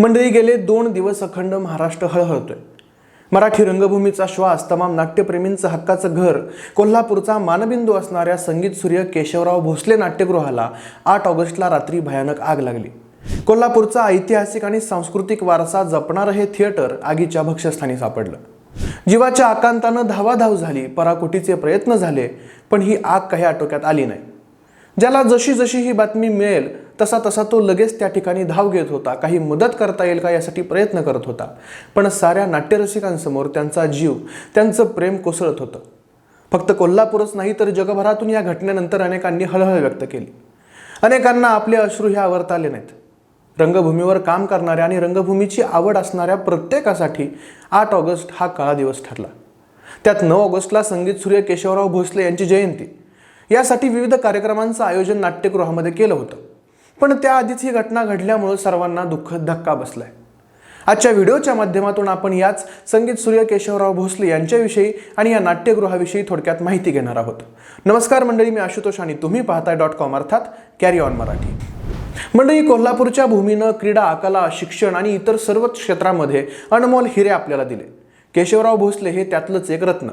मंडळी गेले दोन दिवस अखंड महाराष्ट्र हळहळतोय. मराठी रंगभूमीचा श्वास तमाम नाट्यप्रेमींचं हक्काचं घर कोल्हापूरचा मानबिंदू असणाऱ्या संगीत सूर्य केशवराव भोसले नाट्यगृहाला आठ ऑगस्टला रात्री भयानक आग लागली. कोल्हापूरचा ऐतिहासिक आणि सांस्कृतिक वारसा जपणारं हे थिएटर आगीच्या भक्ष्यस्थानी सापडलं. जीवाच्या आकांतानं धावाधाव झाली पराकोटीचे प्रयत्न झाले पण ही आग काही आटोक्यात आली नाही. ज्याला जशी जशी ही बातमी मिळेल तसा तसा तो लगेच त्या ठिकाणी धाव घेत होता. काही मदत करता येईल का यासाठी प्रयत्न करत होता. पण साऱ्या नाट्यरसिकांसमोर त्यांचा जीव त्यांचं प्रेम कोसळत होतं. फक्त कोल्हापूरच नाही तर जगभरातून या घटनेनंतर अनेकांनी हळहळ व्यक्त केली. अनेकांना आपले अश्रू हे आवरता आले नाहीत. रंगभूमीवर काम करणाऱ्या आणि रंगभूमीची आवड असणाऱ्या प्रत्येकासाठी आठ ऑगस्ट हा काळा दिवस ठरला. त्यात नऊ ऑगस्टला संगीत सूर्य केशवराव भोसले यांची जयंती. यासाठी विविध कार्यक्रमांचं आयोजन नाट्यगृहामध्ये केलं होतं. पण त्याआधीच ही घटना घडल्यामुळं सर्वांना दुःखद धक्का बसलाय. आजच्या व्हिडिओच्या माध्यमातून आपण याच संगीत सूर्य केशवराव भोसले यांच्याविषयी आणि या नाट्यगृहाविषयी थोडक्यात माहिती घेणार आहोत. नमस्कार मंडळी मी आशुतोष आणि तुम्ही पाहताय डॉट कॉम अर्थात कॅरी ऑन मराठी. मंडळी कोल्हापूरच्या भूमीनं क्रीडा कला शिक्षण आणि इतर सर्वच क्षेत्रामध्ये अनमोल हिरे आपल्याला दिले. केशवराव भोसले हे त्यातलंच एक रत्न.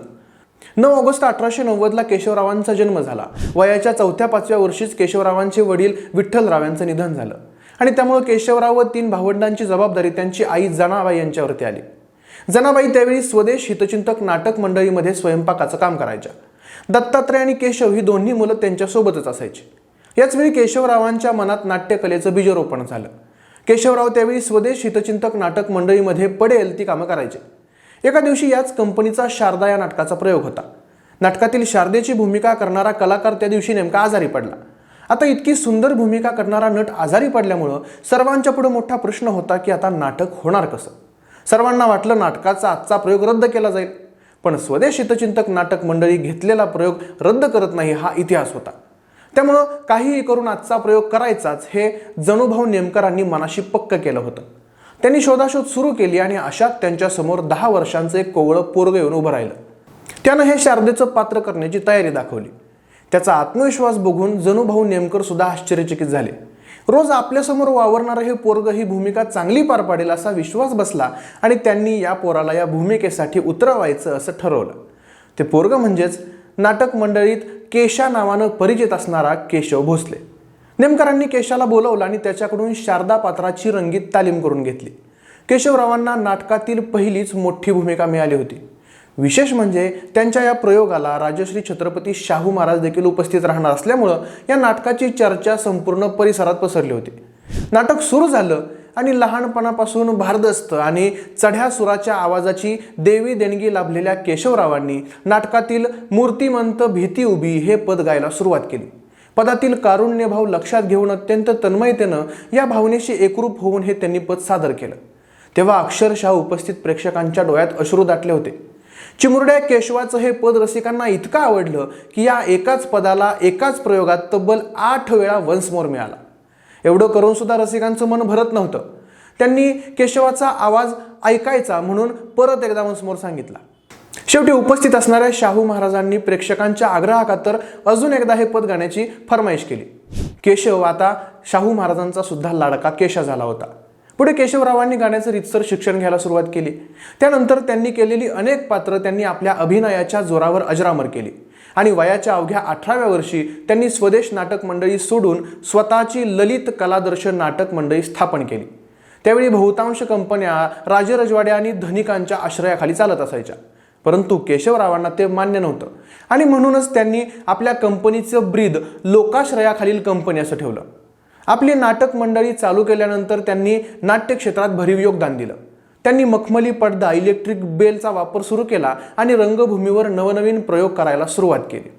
नऊ ऑगस्ट अठराशे नव्वदला केशवरावांचा जन्म झाला. वयाच्या चौथ्या पाचव्या वर्षीच केशवरावांचे वडील विठ्ठलराव यांचं निधन झालं. आणि त्यामुळे केशवराव व तीन भावंडांची जबाबदारी त्यांची आई जनाबाई यांच्यावरती आली. जनाबाई त्यावेळी स्वदेश हितचिंतक नाटक मंडळीमध्ये स्वयंपाकाचं काम करायच्या. दत्तात्रय आणि केशव ही दोन्ही मुलं त्यांच्यासोबतच असायची. याचवेळी केशवरावांच्या मनात नाट्यकलेचं बीजरोपण झालं. केशवराव त्यावेळी स्वदेश हितचिंतक नाटक मंडळीमध्ये पडेल ती कामं करायचे. एका दिवशी याच कंपनीचा शारदा या नाटकाचा प्रयोग होता. नाटकातील शारदेची भूमिका करणारा कलाकार त्या दिवशी नेमका आजारी पडला. आता इतकी सुंदर भूमिका करणारा नट आजारी पडल्यामुळं सर्वांच्या पुढे मोठा प्रश्न होता की आता नाटक होणार कसं? सर्वांना वाटलं नाटकाचा आजचा प्रयोग रद्द केला जाईल. पण स्वदेश हितचिंतक नाटक मंडळी घेतलेला प्रयोग रद्द करत नाही हा इतिहास होता. त्यामुळं काहीही करून आजचा प्रयोग करायचाच हे जणूभाऊ नेमकरांनी मनाशी पक्क केलं होतं. त्यांनी शोधाशोध सुरू केली आणि अशात त्यांच्यासमोर दहा वर्षांचं एक कोवळं पोरग येऊन उभं राहिलं. त्यानं हे शारदेचं पात्र करण्याची तयारी दाखवली. त्याचा आत्मविश्वास बघून जणूभाऊ नेमकर सुद्धा आश्चर्यचकित झाले. रोज आपल्यासमोर वावरणारं हे पोरग ही भूमिका चांगली पार पाडेल असा विश्वास बसला आणि त्यांनी या पोराला या भूमिकेसाठी उतरवायचं असं ठरवलं. ते पोरग म्हणजेच नाटक मंडळीत केशा नावानं परिचित असणारा केशव भोसले. नेमकरांनी केशाला बोलवलं आणि त्याच्याकडून शारदा पात्राची रंगीत तालीम करून घेतली. केशवरावांना नाटकातील पहिलीच मोठी भूमिका मिळाली होती. विशेष म्हणजे त्यांच्या या प्रयोगाला राजश्री छत्रपती शाहू महाराज देखील उपस्थित राहणार असल्यामुळं या नाटकाची चर्चा संपूर्ण परिसरात पसरली होती. नाटक सुरू झालं आणि लहानपणापासून भारदस्त आणि चढ्या सुराच्या आवाजाची देवी देणगी लाभलेल्या केशवरावांनी नाटकातील मूर्तिमंत भीती उभी हे पद गायला सुरुवात केली. पदातील कारुण्यभाव लक्षात घेऊन अत्यंत तन्मयतेनं या भावनेशी एकरूप होऊन हे त्यांनी पद सादर केलं. तेव्हा अक्षरशः उपस्थित प्रेक्षकांच्या डोळ्यात अश्रू दाटले होते. चिमुरड्या केशवाचं हे पद रसिकांना इतकं आवडलं की या एकाच पदाला एकाच प्रयोगात तब्बल आठ वेळा वन्समोर मिळाला. एवढं करून सुद्धा रसिकांचं मन भरत नव्हतं. त्यांनी केशवाचा आवाज ऐकायचा म्हणून परत एकदा वन्समोर सांगितला. शेवटी उपस्थित असणाऱ्या शाहू महाराजांनी प्रेक्षकांच्या आग्रहाखातर अजून एकदा हे पद गाण्याची फरमाईश केली. केशव आता शाहू महाराजांचा सुद्धा लाडका केशा झाला होता. पुढे केशवरावांनी गाण्याचं रितसर शिक्षण घ्यायला सुरुवात केली. त्यानंतर त्यांनी केलेली अनेक पात्र त्यांनी आपल्या अभिनयाच्या जोरावर अजरामर केली. आणि वयाच्या अवघ्या अठराव्या वर्षी त्यांनी स्वदेश नाटक मंडळी सोडून स्वतःची ललित कलादर्शन नाटक मंडळी स्थापन केली. त्यावेळी बहुतांश कंपन्या राजरजवाड्या आणि धनिकांच्या आश्रयाखाली चालत असायच्या. परंतु केशवरावांना ते मान्य नव्हतं. आणि म्हणूनच त्यांनी आपल्या कंपनीचं ब्रीद लोकाश्रयाखालील कंपनी असं ठेवलं. आपली नाटक मंडळी चालू केल्यानंतर त्यांनी नाट्य क्षेत्रात भरीव योगदान दिलं. त्यांनी मखमली पडदा इलेक्ट्रिक बेलचा वापर सुरू केला आणि रंगभूमीवर नवनवीन प्रयोग करायला सुरुवात केली.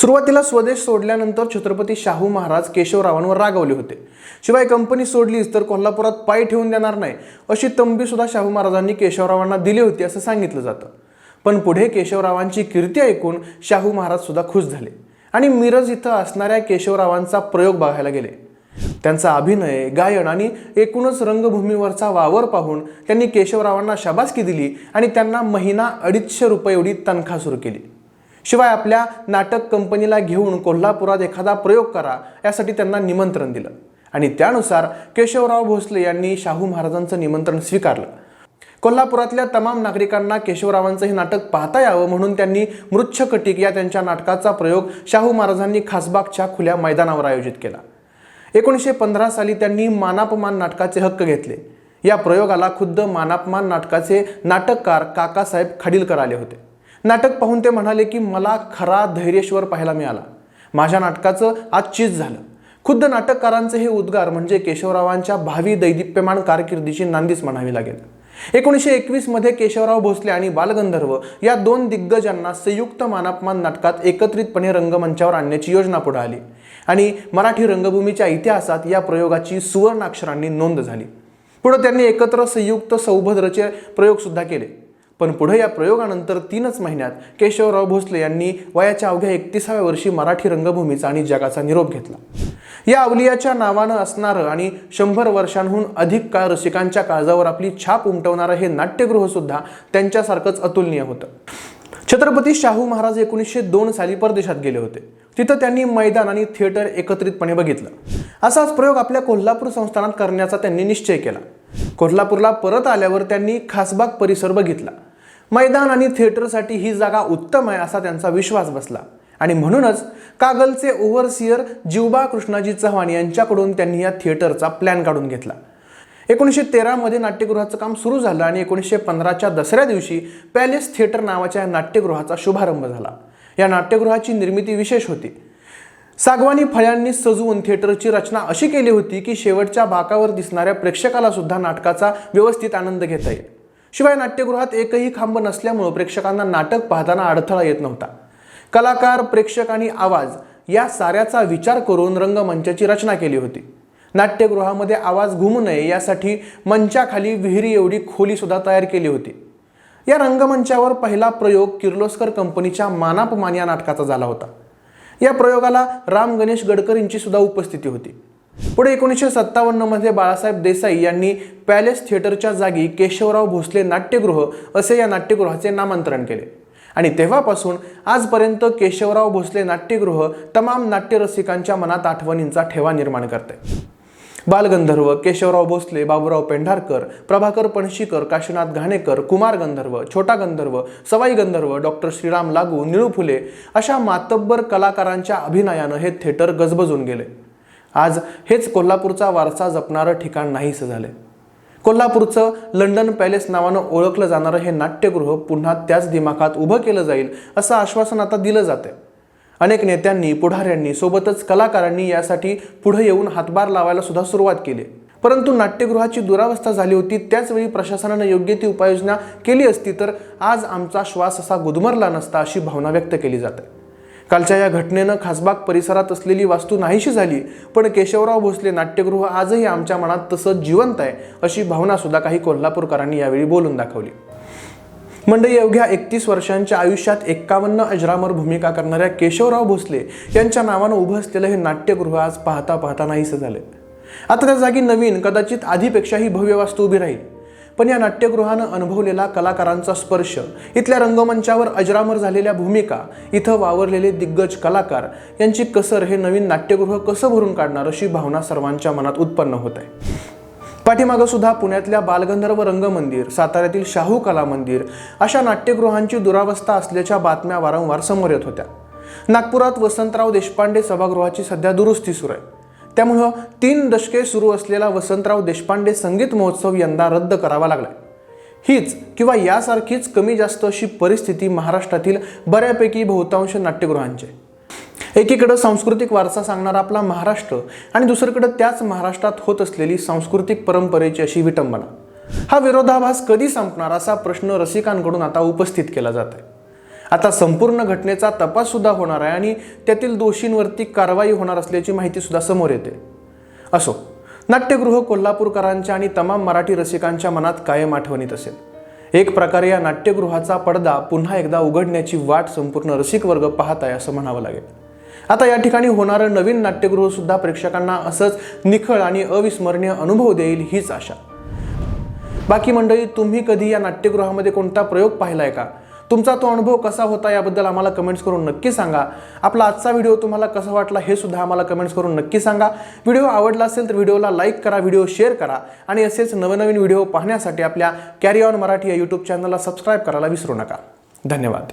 सुरुवातीला स्वदेश सोडल्यानंतर छत्रपती शाहू महाराज केशवरावांवर रागवले होते. शिवाय कंपनी सोडलीच तर कोल्हापुरात पाय ठेवून देणार नाही अशी तंबी सुद्धा शाहू महाराजांनी केशवरावांना दिली होती असं सांगितलं जातं. पण पुढे केशवरावांची कीर्ती ऐकून शाहू महाराज सुद्धा खुश झाले आणि मिरज इथं असणाऱ्या केशवरावांचा प्रयोग बघायला गेले. त्यांचा अभिनय गायन आणि एकूणच रंगभूमीवरचा वावर पाहून त्यांनी केशवरावांना शाबासकी दिली आणि त्यांना महिना अडीचशे रुपये एवढी तनखा सुरू केली. शिवाय आपल्या नाटक कंपनीला घेऊन कोल्हापुरात एखादा प्रयोग करा यासाठी त्यांना निमंत्रण दिलं. आणि त्यानुसार केशवराव भोसले यांनी शाहू महाराजांचं निमंत्रण स्वीकारलं. कोल्हापुरातल्या तमाम नागरिकांना केशवरावांचं हे नाटक पाहता यावं म्हणून त्यांनी मृच्छकटिक या त्यांच्या नाटकाचा प्रयोग शाहू महाराजांनी खासबागच्या खुल्या मैदानावर आयोजित केला. एकोणीसशे पंधरा साली त्यांनी मानापमान नाटकाचे हक्क घेतले. या प्रयोगाला खुद्द मानापमान नाटकाचे नाटककार काकासाहेब खाडीलकर आले होते. नाटक पाहून ते म्हणाले की मला खरा धैर्यश्वर पाहायला मिळाला. माझ्या नाटकाचं आज चीज झालं. खुद्द नाटककारांचे हे उद्गार म्हणजे केशवरावांच्या भावी दैदिप्यमान कारकिर्दीची नांदीच म्हणावी लागेल. एकोणीसशे एकवीसमध्ये केशवराव भोसले आणि बालगंधर्व या दोन दिग्गजांना संयुक्त मानापमान नाटकात एकत्रितपणे रंगमंचावर आणण्याची योजना पुढे आली आणि मराठी रंगभूमीच्या इतिहासात या प्रयोगाची सुवर्णाक्षरांनी नोंद झाली. पुढे त्यांनी एकत्र संयुक्त सौभद्रचे प्रयोगसुद्धा केले. पण पुढे या प्रयोगानंतर तीनच महिन्यात केशवराव भोसले यांनी वयाच्या अवघ्या एकतीसाव्या वर्षी मराठी रंगभूमीचा आणि जगाचा निरोप घेतला. या अवलियाच्या नावानं असणारं आणि शंभर वर्षांहून अधिक काळ रसिकांच्या काळजावर आपली छाप उमटवणारं हे नाट्यगृह सुद्धा त्यांच्यासारखंच अतुलनीय होतं. छत्रपती शाहू महाराज एकोणीसशे दोन साली परदेशात गेले होते. तिथं त्यांनी मैदान आणि थिएटर एकत्रितपणे बघितलं. असाच प्रयोग आपल्या कोल्हापूर संस्थानात करण्याचा त्यांनी निश्चय केला. कोल्हापूरला परत आल्यावर त्यांनी खासबाग परिसर बघितला. मैदान आणि थिएटरसाठी ही जागा उत्तम आहे असा त्यांचा विश्वास बसला. आणि म्हणूनच कागलचे ओव्हरसियर जिवबा कृष्णाजी चव्हाण यांच्याकडून त्यांनी या थिएटरचा प्लॅन काढून घेतला. एकोणीसशे तेरामध्ये नाट्यगृहाचं काम सुरू झालं आणि एकोणीसशे पंधराच्या दसऱ्या दिवशी पॅलेस थिएटर नावाच्या या नाट्यगृहाचा शुभारंभ झाला. या नाट्यगृहाची निर्मिती विशेष होती. सागवानी फळ्यांनी सजवून थिएटरची रचना अशी केली होती की शेवटच्या बाकावर दिसणाऱ्या प्रेक्षकाला सुद्धा नाटकाचा व्यवस्थित आनंद घेता येईल. शिवाय नाट्यगृहात एकही खांब नसल्यामुळं प्रेक्षकांना नाटक पाहताना अडथळा येत नव्हता. कलाकार प्रेक्षक आणि आवाज या साऱ्याचा विचार करून रंगमंचाची रचना केली होती. नाट्यगृहामध्ये आवाज घुमू नये यासाठी मंचाखाली विहिरी एवढी खोलीसुद्धा तयार केली होती. या रंगमंचावर पहिला प्रयोग किर्लोस्कर कंपनीच्या मानापमान या नाटकाचा झाला होता. या प्रयोगाला राम गणेश गडकरींची सुद्धा उपस्थिती होती. पुढे एकोणीसशे सत्तावन्नमध्ये बाळासाहेब देसाई यांनी पॅलेस थिएटरच्या जागी केशवराव भोसले नाट्यगृह असे या नाट्यगृहाचे नामांतरण केले. आणि तेव्हापासून आजपर्यंत केशवराव भोसले नाट्यगृह तमाम नाट्यरसिकांच्या मनात आठवणींचा ठेवा निर्माण करते. बालगंधर्व केशवराव भोसले बाबूराव पेंढारकर प्रभाकर पणशीकर काशीनाथ घाणेकर कुमार गंधर्व छोटा गंधर्व सवाई गंधर्व डॉक्टर श्रीराम लागू निळू फुले अशा मातब्बर कलाकारांच्या अभिनयानं हे थिएटर गजबजून गेले. आज हेच कोल्हापूरचा वारसा जपणारं ठिकाण नाहीसं झालं कोल्हापूरचं लंडन पॅलेस नावानं ओळखलं जाणारं हे नाट्यगृह पुन्हा त्याच दिमाखात उभं केलं जाईल असं आश्वासन आता दिलं जाते अनेक नेत्यांनी पुढाऱ्यांनी सोबतच कलाकारांनी यासाठी पुढे येऊन हातभार लावायला सुद्धा सुरुवात केली. परंतु नाट्यगृहाची दुरावस्था झाली होती त्याचवेळी प्रशासनानं योग्य ती उपाययोजना केली असती तर आज आमचा श्वास असा गुदमरला नसता अशी भावना व्यक्त केली जाते. कालच्या या घटनेनं खासबाग परिसरात असलेली वास्तू नाहीशी झाली. पण केशवराव भोसले नाट्यगृह आजही आमच्या मनात तसं जिवंत आहे अशी भावना सुद्धा काही कोल्हापूरकरांनी यावेळी बोलून दाखवली. मंडई अवघ्या एकतीस वर्षांच्या आयुष्यात एक्कावन्न अजरामर भूमिका करणाऱ्या केशवराव भोसले यांच्या नावानं उभं असलेलं हे नाट्यगृह आज पाहता पाहता नाहीसं झालं आता त्या जागी नवीन कदाचित आधीपेक्षाही भव्य वास्तू उभी राहील. पण या नाट्यगृहानं अनुभवलेला कलाकारांचा स्पर्श इथल्या रंगमंचावर अजरामर झालेल्या भूमिका इथं वावरलेले दिग्गज कलाकार यांची कसर हे नवीन नाट्यगृह कसं भरून काढणार अशी भावना सर्वांच्या मनात उत्पन्न होत आहे. पाठीमागं सुद्धा पुण्यातल्या बालगंधर्व रंगमंदिर साताऱ्यातील शाहू कला मंदिर अशा नाट्यगृहांची दुरावस्था असल्याच्या बातम्या वारंवार समोर येत होत्या. नागपुरात वसंतराव देशपांडे सभागृहाची सध्या दुरुस्ती सुरू आहे. त्यामुळं तीन दशके सुरू असलेला वसंतराव देशपांडे संगीत महोत्सव यंदा रद्द करावा लागलाय. हीच किंवा यासारखीच कमी जास्त अशी परिस्थिती महाराष्ट्रातील बऱ्यापैकी बहुतांश नाट्यगृहांची आहे. एकीकडं सांस्कृतिक वारसा सांगणारा आपला महाराष्ट्र आणि दुसरीकडं त्याच महाराष्ट्रात होत असलेली सांस्कृतिक परंपरेची अशी विटंबना. हा विरोधाभास कधी संपणार असा प्रश्न रसिकांकडून आता उपस्थित केला जात आहे. आता संपूर्ण घटनेचा तपास सुद्धा होणार आहे आणि त्यातील दोषींवरती कारवाई होणार असल्याची माहिती सुद्धा समोर येते. असो नाट्यगृह कोल्हापूरकरांच्या आणि तमाम मराठी रसिकांच्या मनात कायम आठवणीत असेल. एक प्रकारे या नाट्यगृहाचा पडदा पुन्हा एकदा उघडण्याची वाट संपूर्ण रसिक वर्ग पाहत आहे असं म्हणावं लागेल. आता या ठिकाणी होणारं नवीन नाट्यगृह सुद्धा प्रेक्षकांना असंच निखळ आणि अविस्मरणीय अनुभव देईल हीच आशा. बाकी मंडळी तुम्ही कधी या नाट्यगृहामध्ये कोणता प्रयोग पाहिलाय का? तुमचा तो अनुभव कसा होता याबद्दल आम्हाला कमेंट्स करून नक्की सांगा. आपला आजचा व्हिडिओ तुम्हाला कसा वाटला हे सुद्धा आम्हाला कमेंट्स करून नक्की सांगा. व्हिडिओ आवडला असेल तर व्हिडिओला लाईक करा व्हिडिओ शेअर करा आणि असेच नवनवीन व्हिडिओ पाहण्यासाठी आपल्या कॅरी ऑन मराठी या यूट्यूब चॅनलला सबस्क्राईब करायला विसरू नका. धन्यवाद.